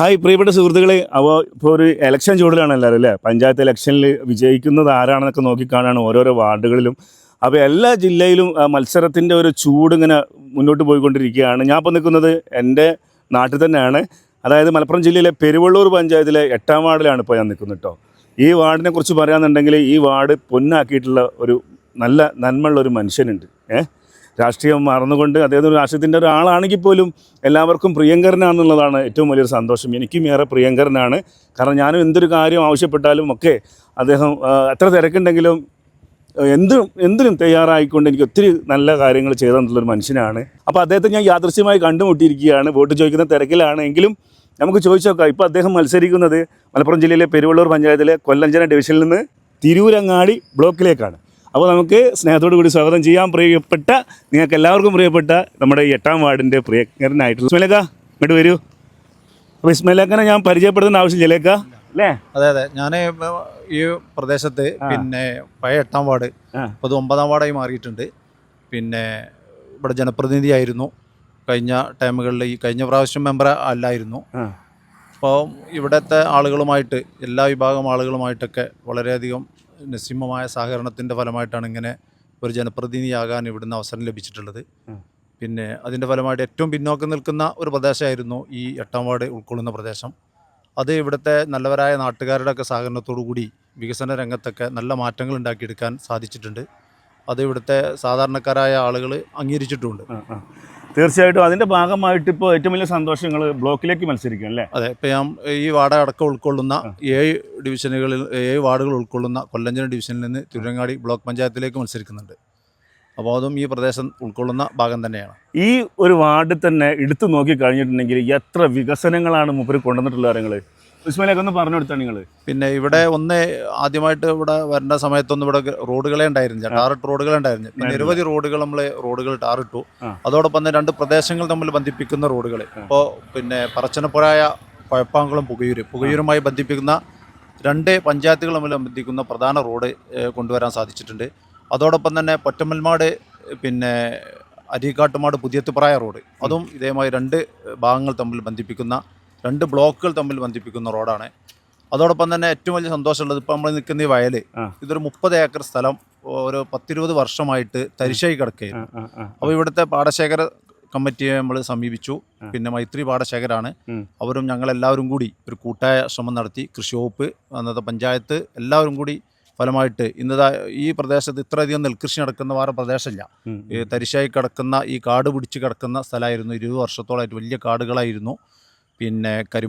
Hi പ്രിയപ്പെട്ട സുഹൃത്തുക്കളെ. അപ്പോൾ ഇപ്പോൾ ഒരു ഇലക്ഷൻ ചൂടിലാണ് എല്ലാവരും അല്ലേ? പഞ്ചായത്ത് ഇലക്ഷനിൽ വിജയിക്കുന്നത് ആരാണെന്നൊക്കെ നോക്കിക്കാണാണ് ഓരോരോ വാർഡുകളിലും. അപ്പോൾ എല്ലാ ജില്ലയിലും മത്സരത്തിന്റെ ഒരു ചൂട് ഇങ്ങനെ മുന്നോട്ട് പോയിക്കൊണ്ടിരിക്കുകയാണ്. ഞാൻ ഇപ്പോൾ നിൽക്കുന്നത് എന്റെ നാട്ടിൽ തന്നെയാണ്. അതായത് മലപ്പുറം ജില്ലയിലെ പെരുവള്ളൂർ പഞ്ചായത്തിലെ എട്ടാം വാർഡിലാണ് ഇപ്പോൾ ഞാൻ നിൽക്കുന്നത് കേട്ടോ. ഈ വാർഡിനെ കുറിച്ച് പറയുകയാണെന്നുണ്ടെങ്കിൽ ഈ വാർഡ് പൊന്നാക്കിയിട്ടുള്ള ഒരു നല്ല നന്മയുള്ള ഒരു മനുഷ്യനുണ്ട്. ഏഹ് രാഷ്ട്രീയം മറന്നുകൊണ്ട് ഒരു രാഷ്ട്രീയത്തിന്റെ ഒരാളാണെങ്കിൽ പോലും എല്ലാവർക്കും പ്രിയങ്കരനാണെന്നുള്ളതാണ് ഏറ്റവും വലിയൊരു സന്തോഷം. എനിക്കും ഏറെ പ്രിയങ്കരനാണ്. കാരണം ഞാനും എന്തൊരു കാര്യം ആവശ്യപ്പെട്ടാലും ഒക്കെ അദ്ദേഹം എത്ര തിരക്കുണ്ടെങ്കിലും എന്ത് എന്തും എന്തിനും തയ്യാറായിക്കൊണ്ട് എനിക്ക് ഒത്തിരി നല്ല കാര്യങ്ങൾ ചെയ്തു തന്നിട്ടുള്ളൊരു മനുഷ്യനാണ്. അപ്പോൾ അദ്ദേഹത്തെ ഞാൻ യാദൃശ്യമായി കണ്ടുമുട്ടിയിരിക്കുകയാണ്. വോട്ട് ചോദിക്കുന്ന തിരക്കിലാണ്. എങ്കിലും നമുക്ക് ചോദിച്ചു നോക്കാം. ഇപ്പോൾ അദ്ദേഹം മത്സരിക്കുന്നത് മലപ്പുറം ജില്ലയിലെ പെരുവള്ളൂർ പഞ്ചായത്തിലെ കൊല്ലഞ്ചന ഡിവിഷനിൽ നിന്ന് തിരൂരങ്ങാടി ബ്ലോക്കിലേക്കാണ്. അപ്പോൾ നമുക്ക് സ്നേഹത്തോടു കൂടി സ്വാഗതം ചെയ്യാം. പ്രിയപ്പെട്ട നിങ്ങൾക്ക് എല്ലാവർക്കും പ്രിയപ്പെട്ട നമ്മുടെ ഈ എട്ടാം വാർഡിന്റെ പ്രിയങ്കരനായിട്ടുള്ള ഇസ്മലേക്ക ഇങ്ങോട്ട് വരൂ. അപ്പോൾ ഇസ്മലേക്കനെ ഞാൻ പരിചയപ്പെടുത്തേണ്ട ആവശ്യമില്ലേക്ക അല്ലേ? അതെ അതെ. ഞാൻ ഈ പ്രദേശത്ത് പിന്നെ പഴയ എട്ടാം വാർഡ് അത് ഒമ്പതാം വാർഡായി മാറിയിട്ടുണ്ട്. പിന്നെ ഇവിടെ ജനപ്രതിനിധിയായിരുന്നു. കഴിഞ്ഞ ടൈമുകളിൽ ഈ കഴിഞ്ഞ പ്രാവശ്യം മെമ്പർ അല്ലായിരുന്നു. അപ്പോൾ ഇവിടുത്തെ ആളുകളുമായിട്ട് എല്ലാ വിഭാഗം ആളുകളുമായിട്ടൊക്കെ വളരെയധികം നിസ്സീമമായ സഹകരണത്തിന്റെ ഫലമായിട്ടാണ് ഇങ്ങനെ ഒരു ജനപ്രതിനിധിയാകാൻ ഇവിടുന്ന് അവസരം ലഭിച്ചിട്ടുള്ളത്. പിന്നെ അതിന്റെ ഫലമായിട്ട് ഏറ്റവും പിന്നോക്കം നിൽക്കുന്ന ഒരു പ്രദേശമായിരുന്നു ഈ എട്ടാം വാർഡ് ഉൾക്കൊള്ളുന്ന പ്രദേശം. അത് ഇവിടുത്തെ നല്ലവരായ നാട്ടുകാരുടെ ഒക്കെ സഹകരണത്തോടു കൂടി വികസന രംഗത്തൊക്കെ നല്ല മാറ്റങ്ങൾ ഉണ്ടാക്കിയെടുക്കാൻ സാധിച്ചിട്ടുണ്ട്. അത് ഇവിടുത്തെ സാധാരണക്കാരായ ആളുകൾ അംഗീകരിച്ചിട്ടുമുണ്ട്. തീർച്ചയായിട്ടും അതിന്റെ ഭാഗമായിട്ട് ഇപ്പോൾ ഏറ്റവും വലിയ സന്തോഷങ്ങൾ ബ്ലോക്കിലേക്ക് മത്സരിക്കും അല്ലേ? അതെ ഇപ്പം ഞാൻ ഈ വാർഡ് അടക്കം ഉൾക്കൊള്ളുന്ന ഏഴ് ഡിവിഷനുകളിൽ ഏഴ് വാർഡുകൾ ഉൾക്കൊള്ളുന്ന കൊല്ലഞ്ചന ഡിവിഷനിൽ നിന്ന് തിരുവങ്ങാടി ബ്ലോക്ക് പഞ്ചായത്തിലേക്ക് മത്സരിക്കുന്നുണ്ട്. അപ്പോൾ അതും ഈ പ്രദേശം ഉൾക്കൊള്ളുന്ന ഭാഗം തന്നെയാണ്. ഈ ഒരു വാർഡിൽ തന്നെ എടുത്തു നോക്കി കഴിഞ്ഞിട്ടുണ്ടെങ്കിൽ എത്ര വികസനങ്ങളാണ് മുപ്പര് കൊണ്ടുവന്നിട്ടുള്ള കാര്യങ്ങൾ ഒന്ന് പറഞ്ഞു കൊടുത്താണ് നിങ്ങൾ പിന്നെ ഇവിടെ ഒന്ന് ആദ്യമായിട്ട് ഇവിടെ വരേണ്ട സമയത്തൊന്നും ഇവിടെ റോഡുകളെ ഉണ്ടായിരുന്നില്ല. ടാറിട്ട് റോഡുകളെ ഉണ്ടായിരുന്നു പിന്നെ നിരവധി റോഡുകൾ നമ്മൾ റോഡുകൾ ടാറിട്ടു. അതോടൊപ്പം തന്നെ രണ്ട് പ്രദേശങ്ങൾ തമ്മിൽ ബന്ധിപ്പിക്കുന്ന റോഡുകൾ ഇപ്പോൾ പിന്നെ പറച്ചനപ്പുഴായ കുഴപ്പാങ്കുളം പുകയൂര്. പുകയൂരുമായി ബന്ധിപ്പിക്കുന്ന രണ്ട് പഞ്ചായത്തുകൾ തമ്മിൽ ബന്ധിക്കുന്ന പ്രധാന റോഡ് കൊണ്ടുവരാൻ സാധിച്ചിട്ടുണ്ട്. അതോടൊപ്പം തന്നെ പൊറ്റമ്മൽമാട് പിന്നെ അരീക്കാട്ടുമാട് പുതിയത്തുപ്രായ റോഡ്. അതും ഇതേമായി രണ്ട് ഭാഗങ്ങൾ തമ്മിൽ ബന്ധിപ്പിക്കുന്ന രണ്ട് ബ്ലോക്കുകൾ തമ്മിൽ ബന്ധിപ്പിക്കുന്ന റോഡാണ്. അതോടൊപ്പം തന്നെ ഏറ്റവും വലിയ സന്തോഷമുള്ളത് ഇപ്പോൾ നമ്മൾ നിൽക്കുന്ന ഈ വയൽ ഇതൊരു മുപ്പത് ഏക്കർ സ്ഥലം ഒരു പത്തിരുപത് വർഷമായിട്ട് തരിശായി കിടക്കുകയായിരുന്നു അപ്പോൾ ഇവിടുത്തെ പാടശേഖര കമ്മിറ്റിയെ നമ്മൾ സമീപിച്ചു. പിന്നെ മൈത്രി പാടശേഖരാണ്. അവരും ഞങ്ങളെല്ലാവരും കൂടി ഒരു കൂട്ടായ ശ്രമം നടത്തി കൃഷി വകുപ്പ് അന്നത്തെ പഞ്ചായത്ത് എല്ലാവരും കൂടി ഫലമായിട്ട് ഇന്നതാ ഈ പ്രദേശത്ത് ഇത്രയധികം നെൽകൃഷി നടക്കുന്ന വേറെ പ്രദേശമില്ല. തരിശായി കിടക്കുന്ന ഈ കാട് പിടിച്ച് കിടക്കുന്ന സ്ഥലമായിരുന്നു. ഇരുപത് വർഷത്തോളമായിട്ട് വലിയ കാടുകളായിരുന്നു. പിന്നെ കരി